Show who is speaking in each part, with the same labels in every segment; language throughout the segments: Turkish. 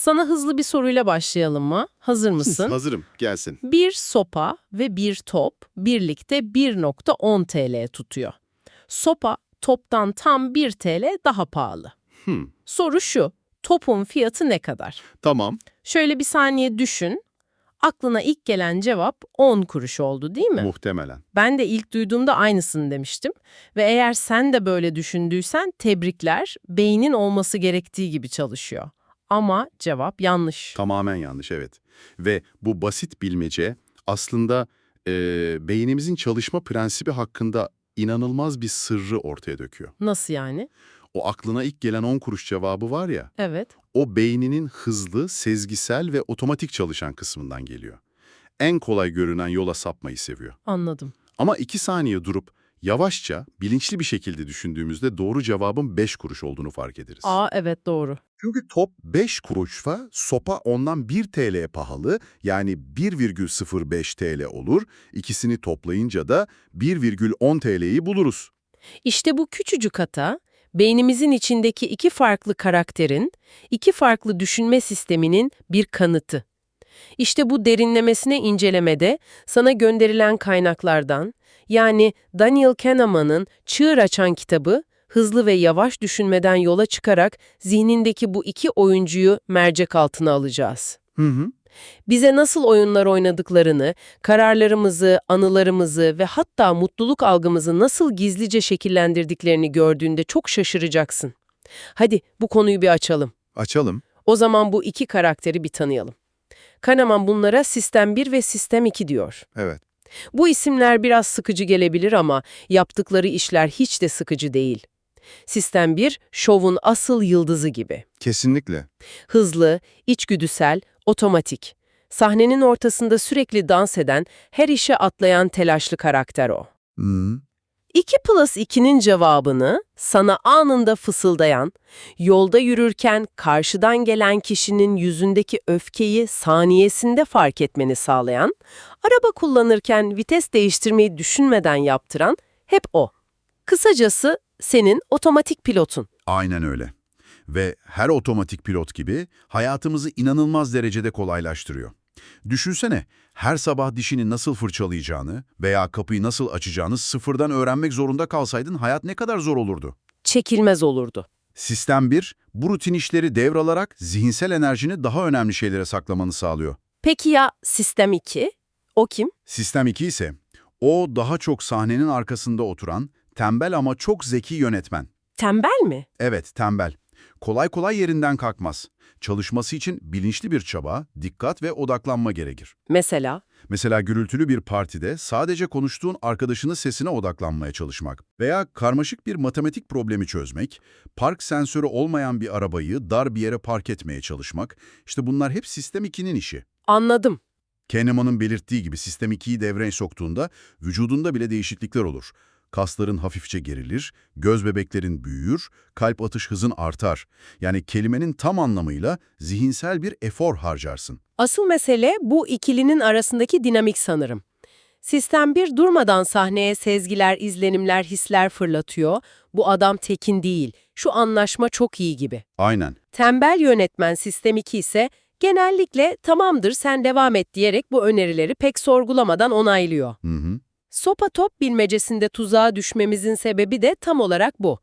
Speaker 1: Sana hızlı bir soruyla başlayalım mı? Hazır mısın?
Speaker 2: Hazırım, gelsin.
Speaker 1: bir sopa ve bir top birlikte 1.10 TL tutuyor. Sopa toptan tam 1 TL daha pahalı.
Speaker 2: Hmm,
Speaker 1: Soru şu, topun fiyatı ne kadar?
Speaker 2: tamam.
Speaker 1: Şöyle bir saniye düşün. Aklına ilk gelen cevap 10 kuruş oldu değil mi?
Speaker 2: Muhtemelen.
Speaker 1: Ben de ilk duyduğumda aynısını demiştim. Ve eğer sen de böyle düşündüysen tebrikler, beynin olması gerektiği gibi çalışıyor. Ama cevap yanlış.
Speaker 2: Tamamen yanlış, evet. Ve bu basit bilmece aslında e, beynimizin çalışma prensibi hakkında inanılmaz bir sırrı ortaya döküyor.
Speaker 1: Nasıl yani?
Speaker 2: O aklına ilk gelen 10 kuruş cevabı var ya,
Speaker 1: Evet.
Speaker 2: o beyninin hızlı, sezgisel ve otomatik çalışan kısmından geliyor. En kolay görünen yola sapmayı seviyor.
Speaker 1: Anladım.
Speaker 2: Ama iki saniye durup yavaşça, bilinçli bir şekilde düşündüğümüzde doğru cevabın 5 kuruş olduğunu fark ederiz.
Speaker 1: Aa evet doğru.
Speaker 2: Çünkü top 5 kuruşsa sopa ondan 1 TL'ye pahalı yani 1,05 TL olur. İkisini toplayınca da 1,10 TL'yi buluruz.
Speaker 1: İşte bu küçücük hata, beynimizin içindeki iki farklı karakterin, iki farklı düşünme sisteminin bir kanıtı. İşte bu derinlemesine incelemede sana gönderilen kaynaklardan, yani Daniel Kahneman'ın Çığır Açan kitabı, hızlı ve yavaş düşünmeden yola çıkarak zihnindeki bu iki oyuncuyu mercek altına alacağız.
Speaker 2: Hı hı.
Speaker 1: bize nasıl oyunlar oynadıklarını, kararlarımızı, anılarımızı ve hatta mutluluk algımızı nasıl gizlice şekillendirdiklerini gördüğünde çok şaşıracaksın. Hadi bu konuyu bir açalım.
Speaker 2: Açalım.
Speaker 1: O zaman bu iki karakteri bir tanıyalım. Kahneman bunlara Sistem 1 ve Sistem 2 diyor.
Speaker 2: Evet.
Speaker 1: Bu isimler biraz sıkıcı gelebilir ama yaptıkları işler hiç de sıkıcı değil. Sistem 1, şovun asıl yıldızı gibi.
Speaker 2: Kesinlikle.
Speaker 1: Hızlı, içgüdüsel, otomatik. Sahnenin ortasında sürekli dans eden, her işe atlayan telaşlı karakter o.
Speaker 2: Hı.
Speaker 1: 2 plus 2'nin cevabını sana anında fısıldayan, yolda yürürken karşıdan gelen kişinin yüzündeki öfkeyi saniyesinde fark etmeni sağlayan, araba kullanırken vites değiştirmeyi düşünmeden yaptıran hep o. Kısacası senin otomatik pilotun.
Speaker 3: Aynen öyle. Ve her otomatik pilot gibi hayatımızı inanılmaz derecede kolaylaştırıyor. Düşünsene, her sabah dişini nasıl fırçalayacağını veya kapıyı nasıl açacağını sıfırdan öğrenmek zorunda kalsaydın hayat ne kadar zor olurdu.
Speaker 1: Çekilmez olurdu.
Speaker 3: Sistem 1, bu rutin işleri devralarak zihinsel enerjini daha önemli şeylere saklamanı sağlıyor.
Speaker 1: Peki ya sistem 2? O kim?
Speaker 3: Sistem 2 ise, o daha çok sahnenin arkasında oturan, tembel ama çok zeki yönetmen.
Speaker 1: Tembel mi?
Speaker 3: Evet, tembel. Kolay kolay yerinden kalkmaz. Çalışması için bilinçli bir çaba, dikkat ve odaklanma gerekir.
Speaker 1: Mesela?
Speaker 3: Mesela gürültülü bir partide sadece konuştuğun arkadaşının sesine odaklanmaya çalışmak veya karmaşık bir matematik problemi çözmek, park sensörü olmayan bir arabayı dar bir yere park etmeye çalışmak, işte bunlar hep Sistem 2'nin işi.
Speaker 1: Anladım.
Speaker 3: Kahneman'ın belirttiği gibi Sistem 2'yi devreye soktuğunda vücudunda bile değişiklikler olur. Kasların hafifçe gerilir, göz bebeklerin büyür, kalp atış hızın artar. Yani kelimenin tam anlamıyla zihinsel bir efor harcarsın.
Speaker 1: Asıl mesele bu ikilinin arasındaki dinamik sanırım. Sistem 1 durmadan sahneye sezgiler, izlenimler, hisler fırlatıyor. Bu adam tekin değil. Şu anlaşma çok iyi gibi.
Speaker 3: Aynen.
Speaker 1: Tembel yönetmen Sistem 2 ise genellikle tamamdır sen devam et diyerek bu önerileri pek sorgulamadan onaylıyor.
Speaker 3: Hı hı.
Speaker 1: Sopa top bilmecesinde tuzağa düşmemizin sebebi de tam olarak bu.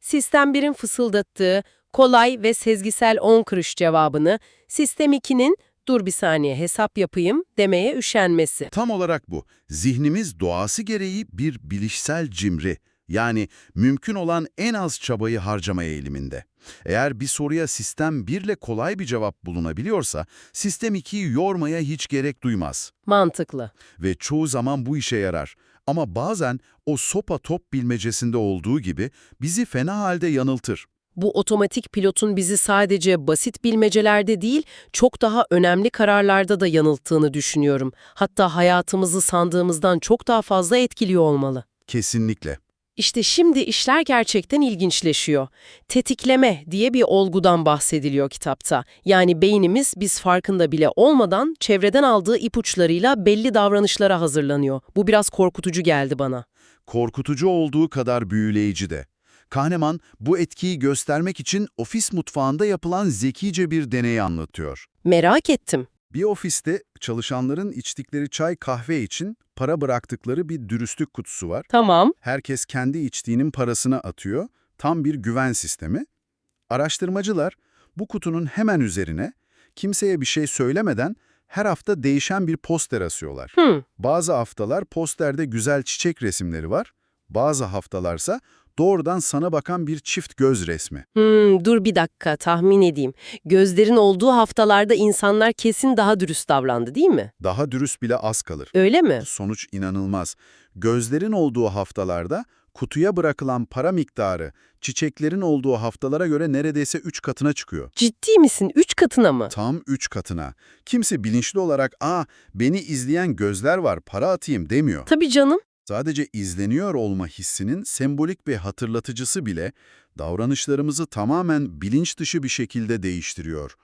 Speaker 1: Sistem 1'in fısıldattığı kolay ve sezgisel 10 kuruş cevabını Sistem 2'nin dur bir saniye hesap yapayım demeye üşenmesi.
Speaker 3: Tam olarak bu. Zihnimiz doğası gereği bir bilişsel cimri. Yani mümkün olan en az çabayı harcamaya eğiliminde. Eğer bir soruya sistem 1 ile kolay bir cevap bulunabiliyorsa, sistem 2'yi yormaya hiç gerek duymaz.
Speaker 1: Mantıklı.
Speaker 3: Ve çoğu zaman bu işe yarar. Ama bazen o sopa top bilmecesinde olduğu gibi bizi fena halde yanıltır.
Speaker 1: Bu otomatik pilotun bizi sadece basit bilmecelerde değil, çok daha önemli kararlarda da yanılttığını düşünüyorum. Hatta hayatımızı sandığımızdan çok daha fazla etkiliyor olmalı.
Speaker 3: Kesinlikle.
Speaker 1: İşte şimdi işler gerçekten ilginçleşiyor. Tetikleme diye bir olgudan bahsediliyor kitapta. Yani beynimiz biz farkında bile olmadan çevreden aldığı ipuçlarıyla belli davranışlara hazırlanıyor. Bu biraz korkutucu geldi bana.
Speaker 3: Korkutucu olduğu kadar büyüleyici de. Kahneman bu etkiyi göstermek için ofis mutfağında yapılan zekice bir deneyi anlatıyor.
Speaker 1: Merak ettim.
Speaker 3: Bir ofiste çalışanların içtikleri çay kahve için para bıraktıkları bir dürüstlük kutusu var.
Speaker 1: Tamam.
Speaker 3: Herkes kendi içtiğinin parasını atıyor. Tam bir güven sistemi. Araştırmacılar bu kutunun hemen üzerine kimseye bir şey söylemeden her hafta değişen bir poster asıyorlar.
Speaker 1: Hı.
Speaker 3: Bazı haftalar posterde güzel çiçek resimleri var. Bazı haftalarsa doğrudan sana bakan bir çift göz resmi.
Speaker 1: Hmm, dur bir dakika tahmin edeyim. Gözlerin olduğu haftalarda insanlar kesin daha dürüst davrandı değil mi?
Speaker 3: Daha dürüst bile az kalır.
Speaker 1: Öyle mi?
Speaker 3: Sonuç inanılmaz. Gözlerin olduğu haftalarda kutuya bırakılan para miktarı çiçeklerin olduğu haftalara göre neredeyse 3 katına çıkıyor.
Speaker 1: Ciddi misin? Üç katına mı?
Speaker 3: Tam 3 katına. Kimse bilinçli olarak ''Aa beni izleyen gözler var para atayım'' demiyor.
Speaker 1: Tabii canım.
Speaker 3: Sadece izleniyor olma hissinin sembolik bir hatırlatıcısı bile davranışlarımızı tamamen bilinç dışı bir şekilde değiştiriyor.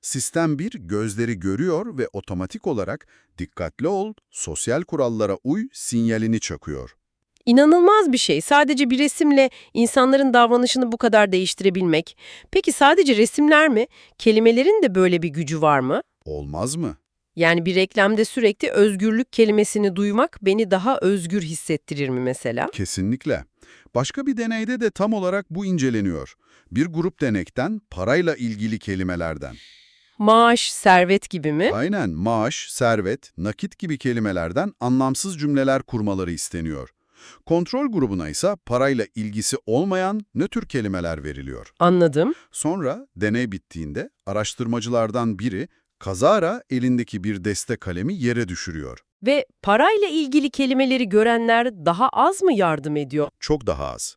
Speaker 3: Sistem 1 gözleri görüyor ve otomatik olarak dikkatli ol, sosyal kurallara uy sinyalini çakıyor.
Speaker 1: İnanılmaz bir şey. Sadece bir resimle insanların davranışını bu kadar değiştirebilmek. Peki sadece resimler mi? Kelimelerin de böyle bir gücü var mı?
Speaker 3: Olmaz mı?
Speaker 1: Yani bir reklamda sürekli özgürlük kelimesini duymak beni daha özgür hissettirir mi mesela?
Speaker 3: Kesinlikle. Başka bir deneyde de tam olarak bu inceleniyor. Bir grup denekten parayla ilgili kelimelerden.
Speaker 1: Maaş, servet gibi mi?
Speaker 3: Aynen maaş, servet, nakit gibi kelimelerden anlamsız cümleler kurmaları isteniyor. Kontrol grubuna ise parayla ilgisi olmayan nötr kelimeler veriliyor.
Speaker 1: Anladım.
Speaker 3: Sonra deney bittiğinde araştırmacılardan biri kazara elindeki bir deste kalemi yere düşürüyor.
Speaker 1: Ve parayla ilgili kelimeleri görenler daha az mı yardım ediyor?
Speaker 3: Çok daha az.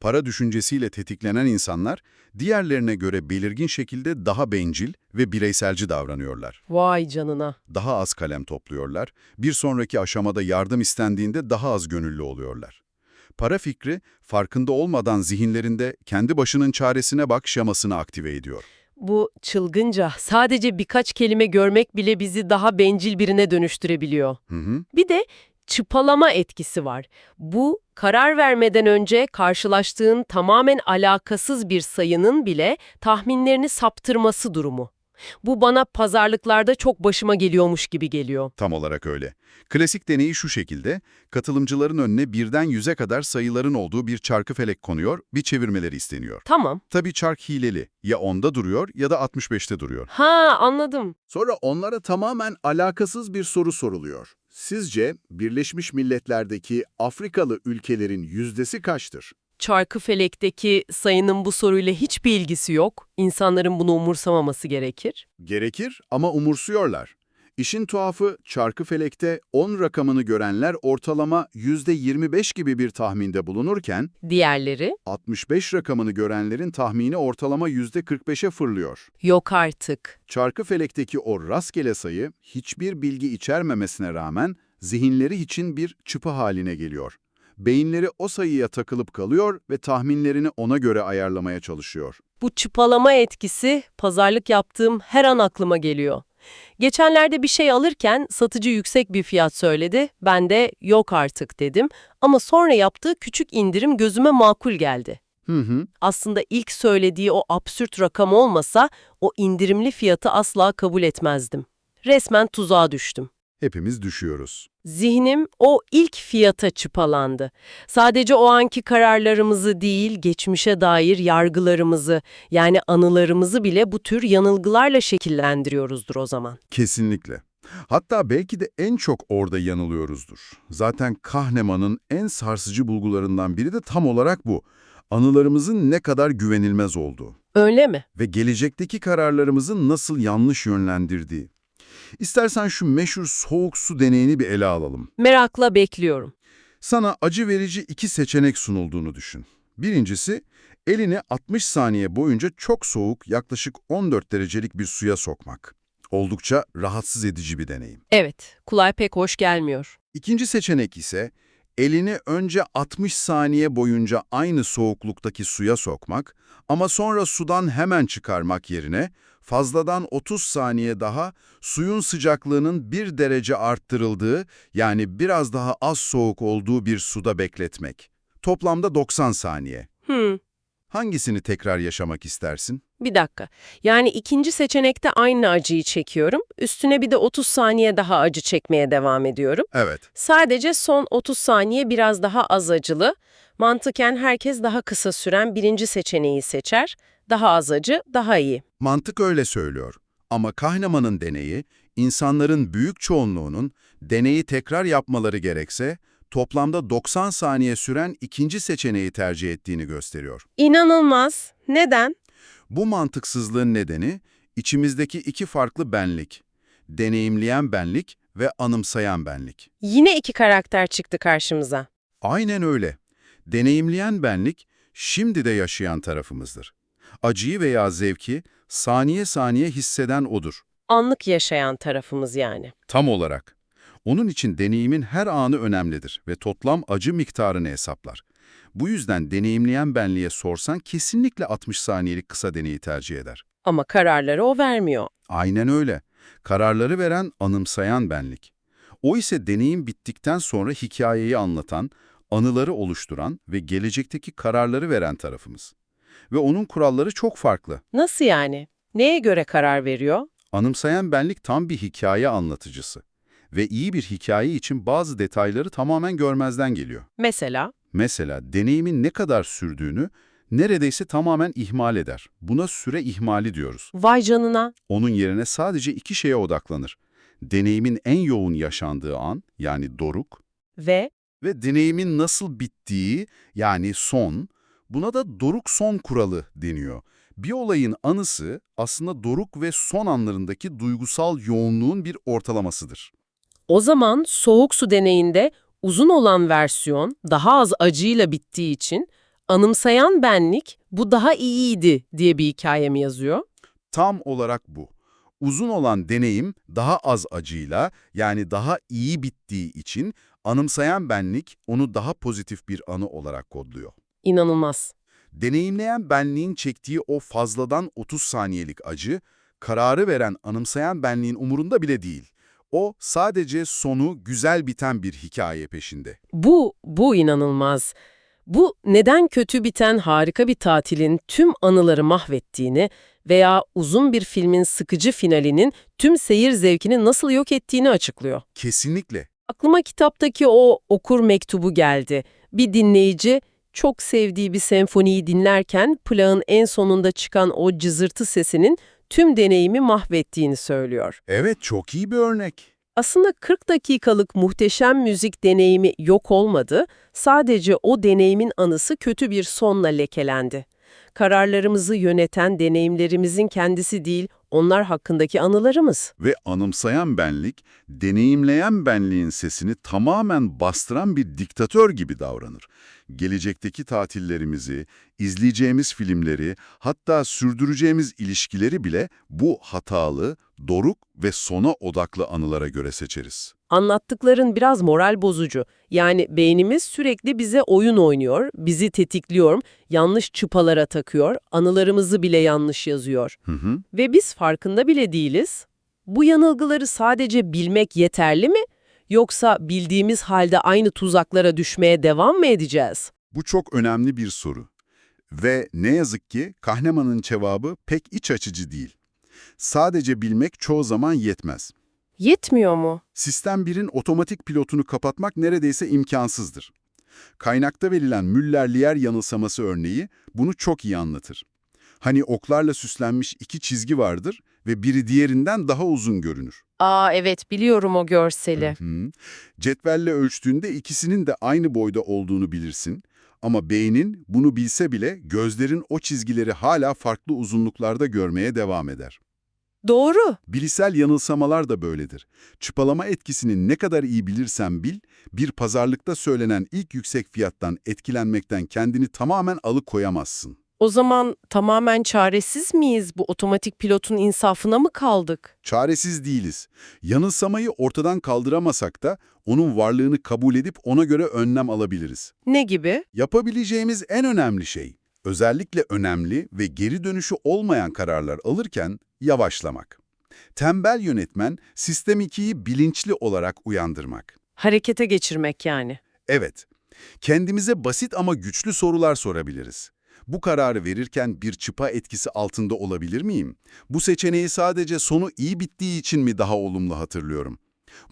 Speaker 3: Para düşüncesiyle tetiklenen insanlar diğerlerine göre belirgin şekilde daha bencil ve bireyselci davranıyorlar.
Speaker 1: Vay canına.
Speaker 3: Daha az kalem topluyorlar, bir sonraki aşamada yardım istendiğinde daha az gönüllü oluyorlar. Para fikri, farkında olmadan zihinlerinde kendi başının çaresine bak şamasını aktive ediyor.
Speaker 1: Bu çılgınca. Sadece birkaç kelime görmek bile bizi daha bencil birine dönüştürebiliyor.
Speaker 3: Hı hı.
Speaker 1: Bir de çıpalama etkisi var. Bu karar vermeden önce karşılaştığın tamamen alakasız bir sayının bile tahminlerini saptırması durumu. Bu bana pazarlıklarda çok başıma geliyormuş gibi geliyor.
Speaker 3: Tam olarak öyle. Klasik deneyi şu şekilde, katılımcıların önüne birden yüze kadar sayıların olduğu bir çarkı felek konuyor, bir çevirmeleri isteniyor.
Speaker 1: Tamam.
Speaker 3: Tabii çark hileli, ya 10'da duruyor ya da 65'te duruyor.
Speaker 1: Ha anladım.
Speaker 2: Sonra onlara tamamen alakasız bir soru soruluyor. Sizce Birleşmiş Milletler'deki Afrikalı ülkelerin yüzdesi kaçtır?
Speaker 1: Çarkı felekteki sayının bu soruyla hiçbir ilgisi yok. İnsanların bunu umursamaması gerekir.
Speaker 2: Gerekir ama umursuyorlar. İşin tuhafı çarkı felekte 10 rakamını görenler ortalama %25 gibi bir tahminde bulunurken
Speaker 1: Diğerleri
Speaker 2: 65 rakamını görenlerin tahmini ortalama %45'e fırlıyor.
Speaker 1: yok artık.
Speaker 2: Çarkı felekteki o rastgele sayı hiçbir bilgi içermemesine rağmen zihinleri için bir çıpı haline geliyor. Beyinleri o sayıya takılıp kalıyor ve tahminlerini ona göre ayarlamaya çalışıyor.
Speaker 1: Bu çıpalama etkisi pazarlık yaptığım her an aklıma geliyor. Geçenlerde bir şey alırken satıcı yüksek bir fiyat söyledi. Ben de yok artık dedim. Ama sonra yaptığı küçük indirim gözüme makul geldi.
Speaker 2: Hı hı.
Speaker 1: Aslında ilk söylediği o absürt rakam olmasa o indirimli fiyatı asla kabul etmezdim. Resmen tuzağa düştüm.
Speaker 3: Hepimiz düşüyoruz.
Speaker 1: Zihnim o ilk fiyata çıpalandı. Sadece o anki kararlarımızı değil, geçmişe dair yargılarımızı, yani anılarımızı bile bu tür yanılgılarla şekillendiriyoruzdur o zaman.
Speaker 3: Kesinlikle. Hatta belki de en çok orada yanılıyoruzdur. Zaten Kahneman'ın en sarsıcı bulgularından biri de tam olarak bu. Anılarımızın ne kadar güvenilmez olduğu
Speaker 1: Öyle mi?
Speaker 3: ve gelecekteki kararlarımızı nasıl yanlış yönlendirdiği. İstersen şu meşhur soğuk su deneyini bir ele alalım.
Speaker 1: Merakla bekliyorum.
Speaker 3: Sana acı verici iki seçenek sunulduğunu düşün. Birincisi, elini 60 saniye boyunca çok soğuk, yaklaşık 14 derecelik bir suya sokmak. Oldukça rahatsız edici bir deneyim.
Speaker 1: Evet, kulağa pek hoş gelmiyor.
Speaker 3: İkinci seçenek ise, elini önce 60 saniye boyunca aynı soğukluktaki suya sokmak ama sonra sudan hemen çıkarmak yerine fazladan 30 saniye daha suyun sıcaklığının 1 derece arttırıldığı yani biraz daha az soğuk olduğu bir suda bekletmek. Toplamda 90 saniye.
Speaker 1: Hmm,
Speaker 3: Hangisini tekrar yaşamak istersin?
Speaker 1: bir dakika. Yani ikinci seçenekte aynı acıyı çekiyorum. Üstüne bir de 30 saniye daha acı çekmeye devam ediyorum.
Speaker 3: Evet.
Speaker 1: Sadece son 30 saniye biraz daha az acılı. Mantıken herkes daha kısa süren birinci seçeneği seçer. Daha az acı, daha iyi.
Speaker 3: Mantık öyle söylüyor. Ama Kahneman'ın deneyi, insanların büyük çoğunluğunun deneyi tekrar yapmaları gerekse, toplamda 90 saniye süren ikinci seçeneği tercih ettiğini gösteriyor.
Speaker 1: İnanılmaz. Neden?
Speaker 3: Bu mantıksızlığın nedeni, içimizdeki iki farklı benlik. Deneyimleyen benlik ve anımsayan benlik.
Speaker 1: Yine iki karakter çıktı karşımıza.
Speaker 3: Aynen öyle. Deneyimleyen benlik, şimdi de yaşayan tarafımızdır. Acıyı veya zevki saniye saniye hisseden odur.
Speaker 1: Anlık yaşayan tarafımız yani.
Speaker 3: Tam olarak. Onun için deneyimin her anı önemlidir ve toplam acı miktarını hesaplar. Bu yüzden deneyimleyen benliğe sorsan kesinlikle 60 saniyelik kısa deneyi tercih eder.
Speaker 1: Ama kararları o vermiyor.
Speaker 3: Aynen öyle. Kararları veren, anımsayan benlik. O ise deneyim bittikten sonra hikayeyi anlatan, anıları oluşturan ve gelecekteki kararları veren tarafımız. Ve onun kuralları çok farklı.
Speaker 1: Nasıl yani? Neye göre karar veriyor?
Speaker 3: Anımsayan benlik tam bir hikaye anlatıcısı. Ve iyi bir hikaye için bazı detayları tamamen görmezden geliyor.
Speaker 1: Mesela?
Speaker 3: Mesela deneyimin ne kadar sürdüğünü neredeyse tamamen ihmal eder. Buna süre ihmali diyoruz.
Speaker 1: Vay canına.
Speaker 3: Onun yerine sadece iki şeye odaklanır. Deneyimin en yoğun yaşandığı an, yani doruk,
Speaker 1: Ve
Speaker 3: ve deneyimin nasıl bittiği, yani son, buna da doruk son kuralı deniyor. Bir olayın anısı aslında doruk ve son anlarındaki duygusal yoğunluğun bir ortalamasıdır.
Speaker 1: o zaman soğuk su deneyinde uzun olan versiyon daha az acıyla bittiği için anımsayan benlik bu daha iyiydi diye bir hikaye mi yazıyor?
Speaker 3: Tam olarak bu. Uzun olan deneyim daha az acıyla, yani daha iyi bittiği için anımsayan benlik onu daha pozitif bir anı olarak kodluyor.
Speaker 1: İnanılmaz.
Speaker 3: Deneyimleyen benliğin çektiği o fazladan 30 saniyelik acı, kararı veren anımsayan benliğin umurunda bile değil. O sadece sonu güzel biten bir hikaye peşinde.
Speaker 1: Bu, bu inanılmaz. Bu neden kötü biten harika bir tatilin tüm anıları mahvettiğini veya uzun bir filmin sıkıcı finalinin tüm seyir zevkini nasıl yok ettiğini açıklıyor.
Speaker 3: Kesinlikle.
Speaker 1: Aklıma kitaptaki o okur mektubu geldi. Bir dinleyici çok sevdiği bir senfoniyi dinlerken plağın en sonunda çıkan o cızırtı sesinin tüm deneyimi mahvettiğini söylüyor.
Speaker 3: Evet, çok iyi bir örnek.
Speaker 1: Aslında 40 dakikalık muhteşem müzik deneyimi yok olmadı, sadece o deneyimin anısı kötü bir sonla lekelendi. Kararlarımızı yöneten deneyimlerimizin kendisi değil, onlar hakkındaki anılarımız.
Speaker 3: Ve anımsayan benlik, deneyimleyen benliğin sesini tamamen bastıran bir diktatör gibi davranır. Gelecekteki tatillerimizi, izleyeceğimiz filmleri, hatta sürdüreceğimiz ilişkileri bile bu hatalı, doruk ve sona odaklı anılara göre seçeriz.
Speaker 1: Anlattıkların biraz moral bozucu. Yani beynimiz sürekli bize oyun oynuyor, bizi tetikliyor, yanlış çıpalara takıyor, anılarımızı bile yanlış yazıyor.
Speaker 3: Hı hı.
Speaker 1: Ve biz farkında bile değiliz. Bu yanılgıları sadece bilmek yeterli mi? Yoksa bildiğimiz halde aynı tuzaklara düşmeye devam mı edeceğiz?
Speaker 3: Bu çok önemli bir soru. Ve ne yazık ki Kahneman'ın cevabı pek iç açıcı değil. Sadece bilmek çoğu zaman yetmez.
Speaker 1: Yetmiyor mu?
Speaker 3: Sistem 1'in otomatik pilotunu kapatmak neredeyse imkansızdır. Kaynakta verilen Müller-Lyer yanılsaması örneği bunu çok iyi anlatır. Hani oklarla süslenmiş iki çizgi vardır ve biri diğerinden daha uzun görünür.
Speaker 1: Aa evet biliyorum o görseli.
Speaker 3: Hı. Cetvelle ölçtüğünde ikisinin de aynı boyda olduğunu bilirsin. Ama beynin bunu bilse bile gözlerin o çizgileri hala farklı uzunluklarda görmeye devam eder.
Speaker 1: Doğru.
Speaker 3: Bilişsel yanılsamalar da böyledir. Çıpalama etkisini ne kadar iyi bilirsen bil, bir pazarlıkta söylenen ilk yüksek fiyattan etkilenmekten kendini tamamen alıkoyamazsın.
Speaker 1: O zaman tamamen çaresiz miyiz? Bu otomatik pilotun insafına mı kaldık?
Speaker 3: Çaresiz değiliz. Yanılsamayı ortadan kaldıramasak da onun varlığını kabul edip ona göre önlem alabiliriz.
Speaker 1: Ne gibi?
Speaker 3: Yapabileceğimiz en önemli şey, özellikle önemli ve geri dönüşü olmayan kararlar alırken yavaşlamak. Tembel yönetmen, Sistem 2'yi bilinçli olarak uyandırmak.
Speaker 1: Harekete geçirmek yani.
Speaker 3: Evet, kendimize basit ama güçlü sorular sorabiliriz. Bu kararı verirken bir çıpa etkisi altında olabilir miyim? Bu seçeneği sadece sonu iyi bittiği için mi daha olumlu hatırlıyorum?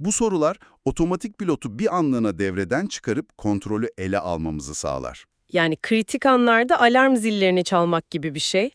Speaker 3: Bu sorular otomatik pilotu bir anlığına devreden çıkarıp kontrolü ele almamızı sağlar.
Speaker 1: Yani kritik anlarda alarm zillerini çalmak gibi bir şey.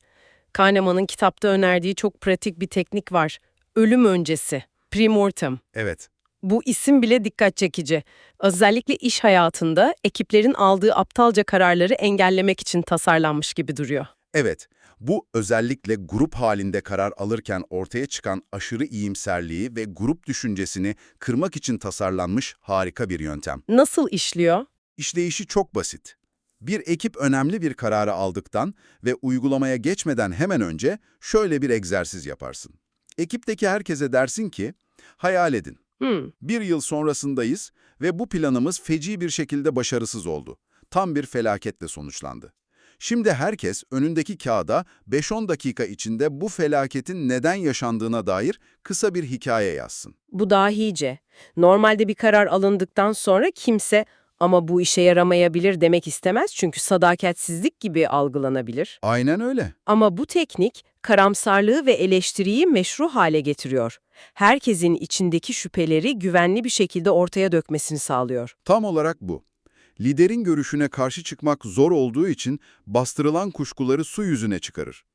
Speaker 1: Kahneman'ın kitapta önerdiği çok pratik bir teknik var. Ölüm öncesi, premortem.
Speaker 3: Evet,
Speaker 1: Bu isim bile dikkat çekici. Özellikle iş hayatında ekiplerin aldığı aptalca kararları engellemek için tasarlanmış gibi duruyor.
Speaker 3: Evet, bu özellikle grup halinde karar alırken ortaya çıkan aşırı iyimserliği ve grup düşüncesini kırmak için tasarlanmış harika bir yöntem.
Speaker 1: Nasıl işliyor?
Speaker 3: İşleyişi çok basit. Bir ekip önemli bir kararı aldıktan ve uygulamaya geçmeden hemen önce şöyle bir egzersiz yaparsın. Ekipteki herkese dersin ki, hayal edin,
Speaker 1: Hmm,
Speaker 3: bir yıl sonrasındayız ve bu planımız feci bir şekilde başarısız oldu. Tam bir felaketle sonuçlandı. Şimdi herkes önündeki kağıda 5-10 dakika içinde bu felaketin neden yaşandığına dair kısa bir hikaye yazsın.
Speaker 1: bu dahice. Normalde bir karar alındıktan sonra kimse ama bu işe yaramayabilir demek istemez çünkü sadakatsizlik gibi algılanabilir.
Speaker 3: Aynen öyle.
Speaker 1: Ama bu teknik karamsarlığı ve eleştiriyi meşru hale getiriyor. Herkesin içindeki şüpheleri güvenli bir şekilde ortaya dökmesini sağlıyor.
Speaker 3: Tam olarak bu. Liderin görüşüne karşı çıkmak zor olduğu için bastırılan kuşkuları su yüzüne çıkarır.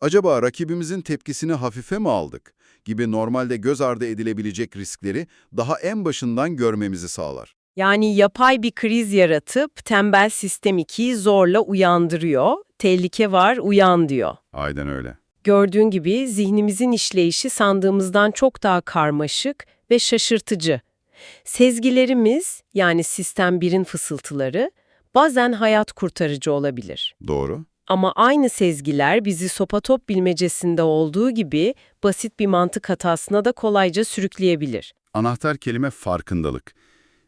Speaker 3: Acaba rakibimizin tepkisini hafife mi aldık gibi normalde göz ardı edilebilecek riskleri daha en başından görmemizi sağlar.
Speaker 1: Yani yapay bir kriz yaratıp tembel sistem 2'yi zorla uyandırıyor. Tehlike var, uyan diyor.
Speaker 3: Aynen öyle.
Speaker 1: Gördüğün gibi zihnimizin işleyişi sandığımızdan çok daha karmaşık ve şaşırtıcı. Sezgilerimiz, yani sistem 1'in fısıltıları, bazen hayat kurtarıcı olabilir.
Speaker 3: Doğru.
Speaker 1: Ama aynı sezgiler bizi sopatop bilmecesinde olduğu gibi basit bir mantık hatasına da kolayca sürükleyebilir.
Speaker 3: Anahtar kelime farkındalık.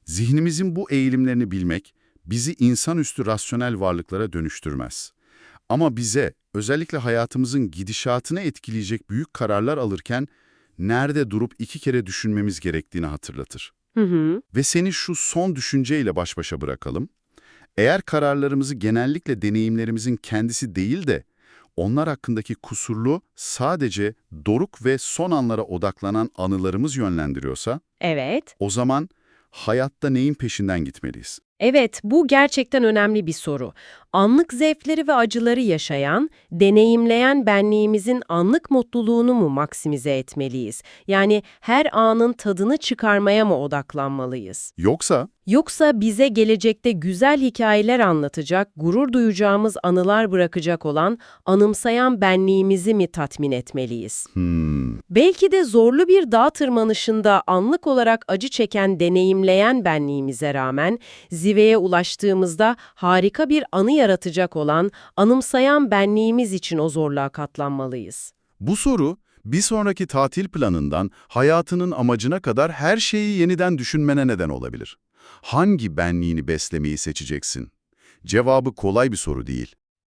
Speaker 3: Zihnimizin bu eğilimlerini bilmek bizi insanüstü rasyonel varlıklara dönüştürmez. Ama bize özellikle hayatımızın gidişatını etkileyecek büyük kararlar alırken nerede durup iki kere düşünmemiz gerektiğini hatırlatır.
Speaker 1: Hı hı.
Speaker 3: Ve seni şu son düşünceyle baş başa bırakalım. Eğer kararlarımızı genellikle deneyimlerimizin kendisi değil de onlar hakkındaki kusurlu, sadece doruk ve son anlara odaklanan anılarımız yönlendiriyorsa,
Speaker 1: Evet.
Speaker 3: o zaman hayatta neyin peşinden gitmeliyiz?
Speaker 1: Evet, bu gerçekten önemli bir soru. Anlık zevkleri ve acıları yaşayan, deneyimleyen benliğimizin anlık mutluluğunu mu maksimize etmeliyiz? Yani her anın tadını çıkarmaya mı odaklanmalıyız?
Speaker 3: Yoksa
Speaker 1: Yoksa bize gelecekte güzel hikayeler anlatacak, gurur duyacağımız anılar bırakacak olan, anımsayan benliğimizi mi tatmin etmeliyiz?
Speaker 3: hmm,
Speaker 1: Belki de zorlu bir dağ tırmanışında anlık olarak acı çeken, deneyimleyen benliğimize rağmen, zirveye ulaştığımızda harika bir anı yaratacak olan, anımsayan benliğimiz için o zorluğa katlanmalıyız.
Speaker 3: bu soru bir sonraki tatil planından hayatının amacına kadar her şeyi yeniden düşünmene neden olabilir. Hangi benliğini beslemeyi seçeceksin? Cevabı kolay bir soru değil.